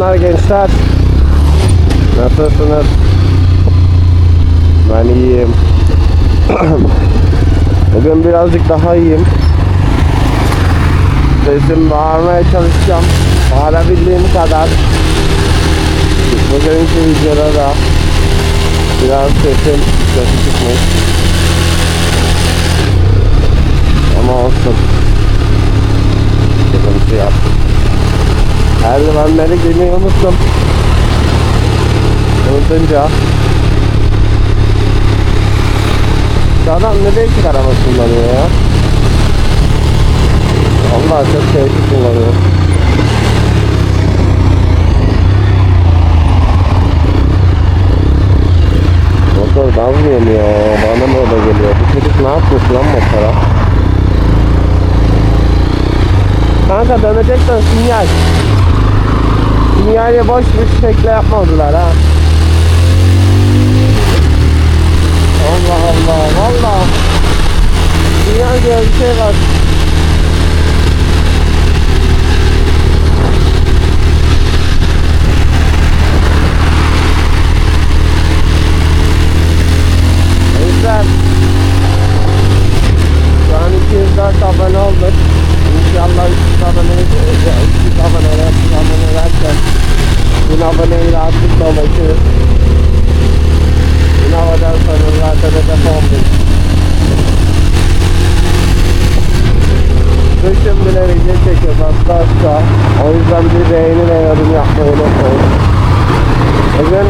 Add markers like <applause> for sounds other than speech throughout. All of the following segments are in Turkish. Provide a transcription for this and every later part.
Selamlar gençler. Nasılsınız? Ben iyiyim. <clears throat> Bugün birazcık daha iyiyim. Sesim bağırmaya çalışacağım. Bağırabildiğim kadar. Bugünkü videoda da biraz sesim kötü çıkmış. Ama olsun. Sıkıntı yok. Eldivenleri giymeyi unuttum. Unutunca Şu adam ne değişik araba kullanıyor ya Allah çok değişik kullanıyor Motor gaz mı yemiyor? Bana mı öyle geliyor? Bu çocuk ne yapmış lan motora? Kanka dönecekten sinyal. Sinyali boş bir şekilde yapmadılar ha. Allah Allah valla. Sinyal diye bir şey var. Yapmayı unutmayın. Bugün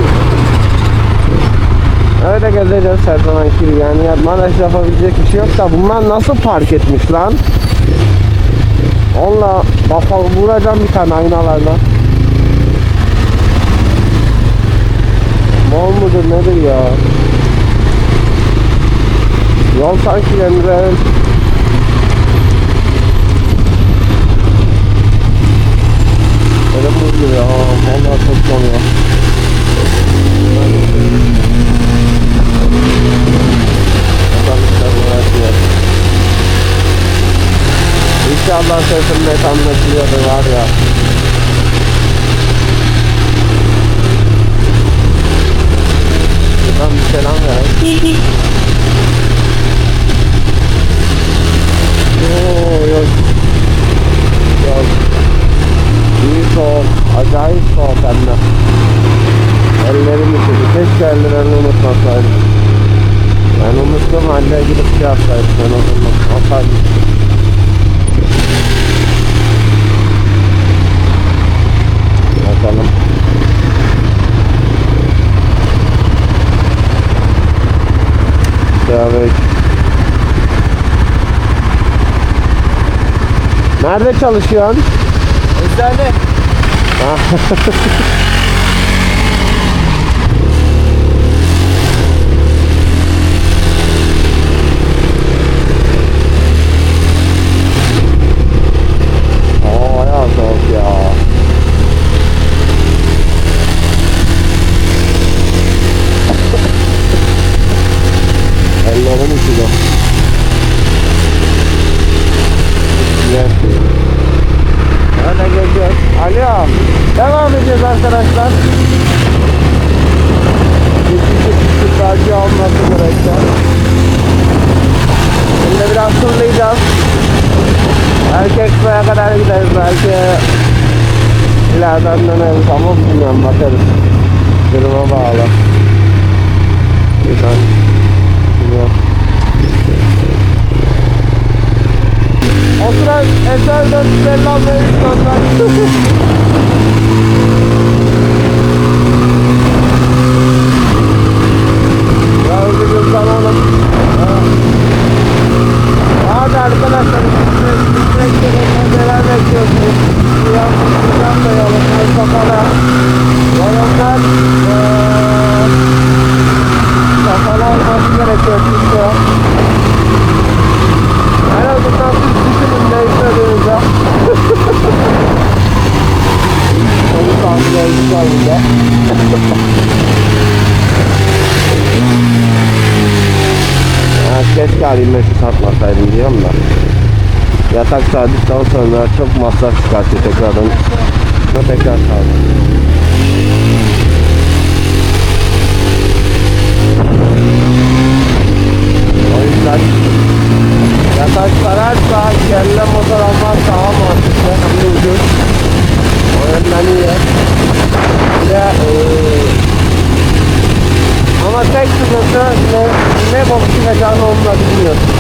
Öyle gezeceğiz her zamanki gibi yani ya maalesef yapabilecek bir şey yok da bunlar nasıl park etmiş lan? Onunla kafa vuracağım bir tane aynalarla. Mal mıdır nedir ya? Yol sanki Emre'nin Benim bu gibi ya. Vallahi çok yanıyor. Otobüsler uğraşıyor. İnşallah sesim net anlaşılıyordur var ya. Buradan bir selam ver. Oo, yok. Yok. İyi soğuk. Acayip soğuk hem de. Ellerim üşüdü. Keşke ellerini unutmasaydım. Ben unuttum halle gidip şey yapsaydım. Ben o zaman atardım. Bakalım. Evet. Nerede çalışıyorsun? Eczane. <laughs> Expo'ya kadar gideriz. Belki ileriden döneriz ama bilmiyorum bakarız. Duruma bağlı. Güzel. Bilmiyorum. O sıra Eser 450 almayı Biraz <laughs> bir gün zamanım. Keşke halime şu satmasaydım diyorum da. Yatak sardıktan sonra çok masraf çıkartıyor tekrardan. Ve tekrar sardı. O yüzden yatak sararsa kendine motor almak daha mantıklı. Hem ucuz. O yönden iyi. Bir de ee, ama tek sıkıntı ne? Ne bok çıkacağını onu da bilmiyorsun.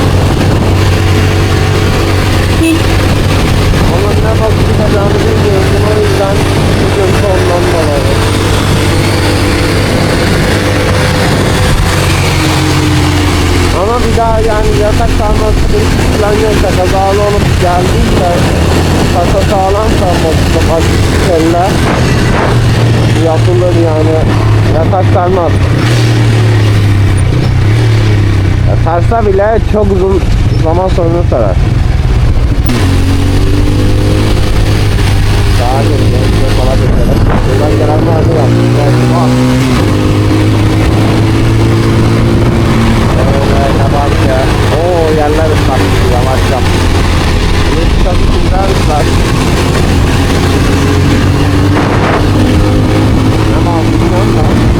Onun ne bok çıkacağını bilmiyorsun. O yüzden sıkıntı ondan dolayı. Ama bir daha yani yatak kalması bir plan yoksa kazalı olup geldiyse kasa sağlamsa motosiklet açık kelle yapılır yani yatak sarmaz. Ya sarsa bile çok uzun zaman sonra sarar. Daha geçelim, sola geçelim. Buradan gelen vardı ya. Evet, var. Evet, yavaş ya. Oo yerler ıslak. Yavaş yap. Burası tabii güzel ıslak. Ama bilmiyorum da.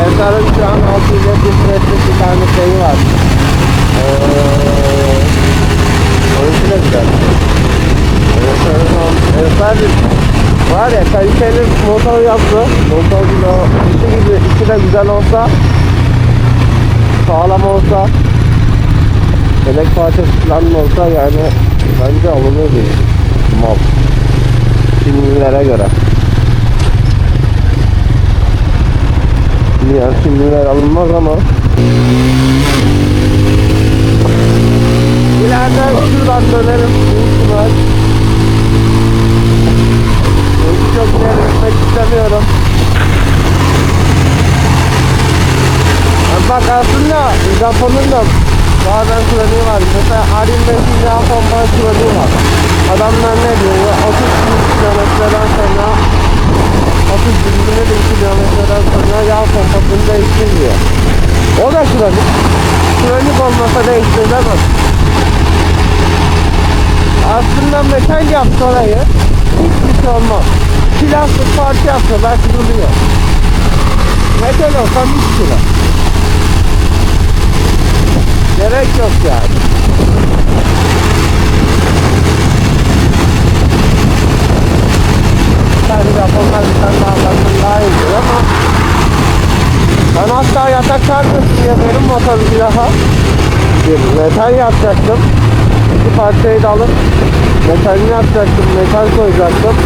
Ensar'ın şu an 6 ile bir süreçte bir tane şeyi var. Ee, oyuncu da güzel. Ensar'ın Ensar kaliteli motor yaptı. Bile o işi gibi içi de güzel olsa sağlam olsa Yedek parçası falan olsa yani bence alınır bir mal. Şimdilere göre. Yani şimdiler alınmaz ama İleride şuradan dönerim Yani Bak aslında Japon'un da bazen kullanıyor var. Mesela R25'in yağ pompa kullanıyor var. Adamlar ne diyor? ya, 30 kilometreden sonra 30 bin kilometreden sonra yağ pompasını değiştir diyor. O da kronik. Kronik olmasa değiştiremez. Aslında metal yapsa orayı hiçbir şey olmaz. Plastik parça yapsa belki duruyor. Metal olsa mis kilo. Gerek yok yani. Tabii Japonlar bir tane daha daha ama ben hatta yatak sarmasın yapıyorum motor bir daha. Bir metal yapacaktım. İki parçayı da alıp metalini yapacaktım. Metal koyacaktım.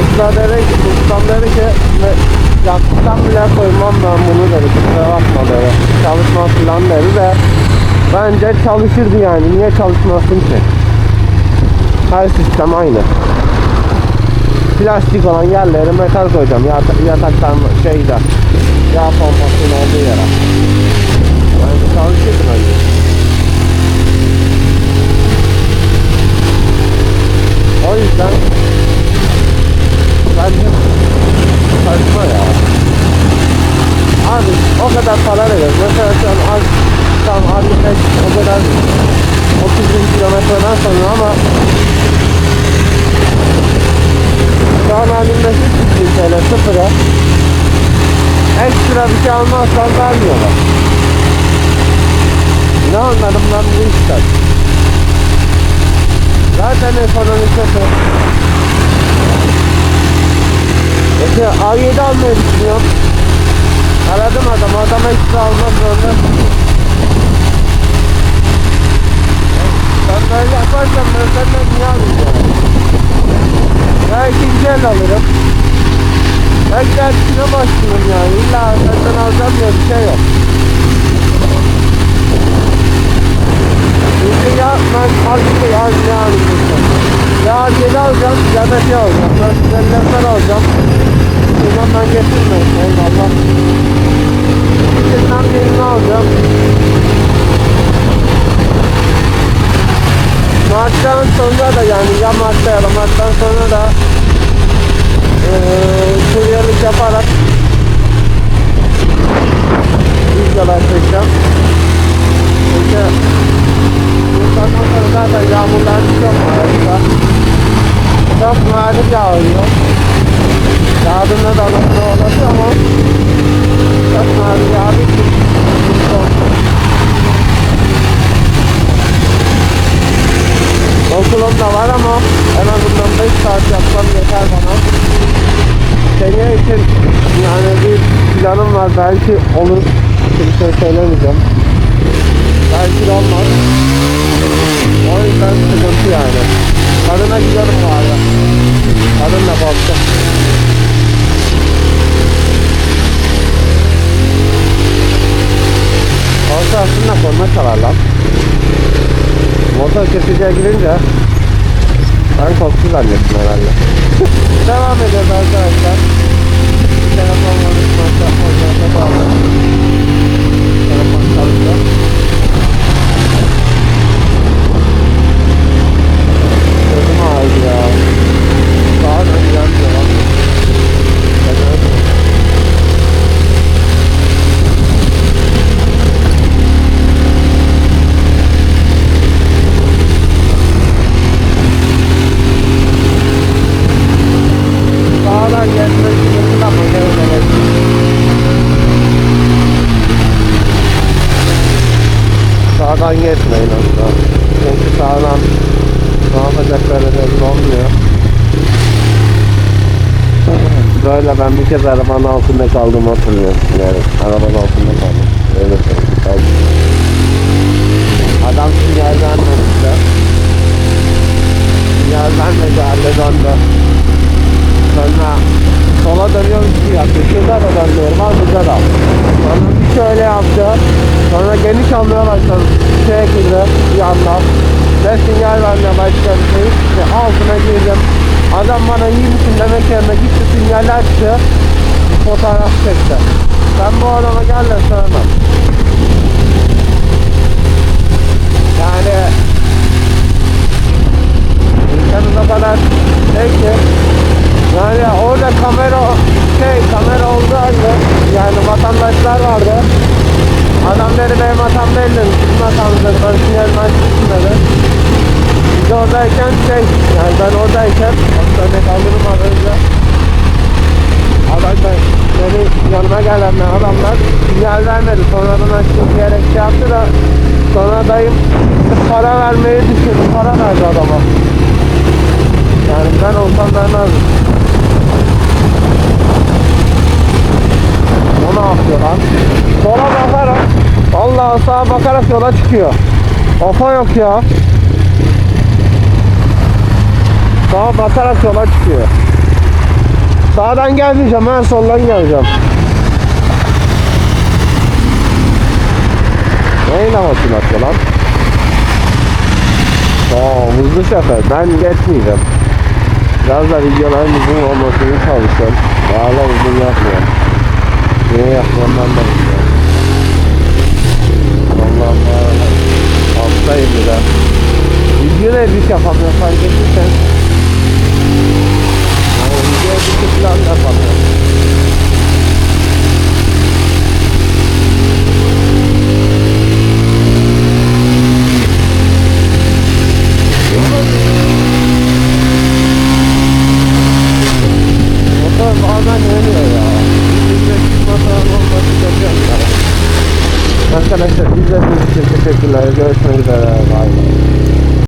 Usta dedi ki, ustam dedi ki "Me- yaktıktan bile koymam ben bunu dedi. Kusura bakma dedi. Çalışmaz falan dedi de bence çalışırdı yani. Niye çalışmasın ki? Her sistem aynı plastik olan yerlere metal koyacağım. Yat yataktan şeyde yağ pompasının olduğu yere. Bence çalışırdı bence. O yüzden bence saçma ya. Abi o kadar para veriyoruz. Mesela şu an az tam R25 o kadar 30 bin kilometreden sonra ama şu an halimde hiç bin TL sıfıra ekstra bir şey almazsan vermiyorlar. Ne anladım ben bu işten? Zaten ekonomi kötü. Peki A7 almayı düşünüyorum. Aradım adam, adam ekstra almak zorunda. Ben böyle yaparsam ben senden niye alacağım? Ya ikinci el alırım. Ben gerçekine başlıyorum yani. İlla senden alacağım diye bir şey yok. Çünkü ya ben halbuki ya ne alacağım? Ya yedi alacağım, ya da şey alacağım. Ben sizden alacağım. Bundan ben getirmeyim. Eyvallah. İkisinden birini alacağım. Mart'tan sonra da yani ya Mart'ta ya da Mart'tan sonra da eee kuryelik yaparak videolar çekeceğim. Çünkü bu saatten sonra zaten yağmurlar çok var. Çok nadir yağıyor. Yağdığında da nasıl olası ama çok nadir yağdığı için Okulum da var ama en azından 5 saat yapsam yeter bana. seneye için yani bir planım var. Belki olur. Bir şey söylemeyeceğim. Belki de olmaz. O yüzden sıkıntı yani. Kadına gidiyorum arada. Kadınla baktım. Olsa aslında korna çalar lan. Motor kesiciye girince ben korktu zannettim herhalde. <laughs> Devam ediyoruz arkadaşlar. Telefon yapmacağına bağlı. Telefon çalışıyor. Gözüm ağrıdı ya. Daha da ilgilenmiyor lan. Neden? Sağdan gelmek için ama ne öyle Sağdan geçmeyin aslında. Çünkü sağdan ne yapacakları belli olmuyor. Böyle ben bir kez arabanın altında kaldım hatırlıyorum. Yani arabanın altında kaldım. Öyle. Kaldım. Adam sinyal vermemişler. Sinyal vermedi halde döndü. Sonra sola dönüyorum gibi yaptı. Şurada da dönüyorum al. Sonra bir şöyle yaptı. Sonra geniş almaya başladı. Bir şekilde bir anda. Ve sinyal vermeye başladı. İşte altına girdim. Adam bana iyi misin demek yerine gitti sinyal açtı. Fotoğraf çekti. Ben bu adama gel de sevmem. Yani insanın o kadar şey ki yani orada kamera şey kamera oldu halde yani vatandaşlar vardı. Adam dedi benim hatam değil dedi. Sizin hatanızdır. Ben sinyal açmışsın dedi. Biz oradayken şey yani ben oradayken hastaneye kaldırım az önce. Adam ben beni yanıma gelenler adamlar sinyal vermedi. Sonradan açtım diyerek şey yaptı da sonra dayım para vermeyi düşündü. Para verdi adama. Yani ben olsam vermezdim. O ne yapıyor lan? Sola bakarak Vallahi sağa bakarak yola çıkıyor. Kafa yok ya. Sağa bakarak yola çıkıyor. Sağdan gelmeyeceğim ben soldan geleceğim. Hızlı şoför. Ben geçmeyeceğim. Biraz da videoların uzun olmasını çalışıyorum. Valla uzun yapmıyorum. Niye yapmamdan da bilmiyorum. Vallahi bu arada hastayım bir de. Videoda edit yapamıyorum fark ettiysen.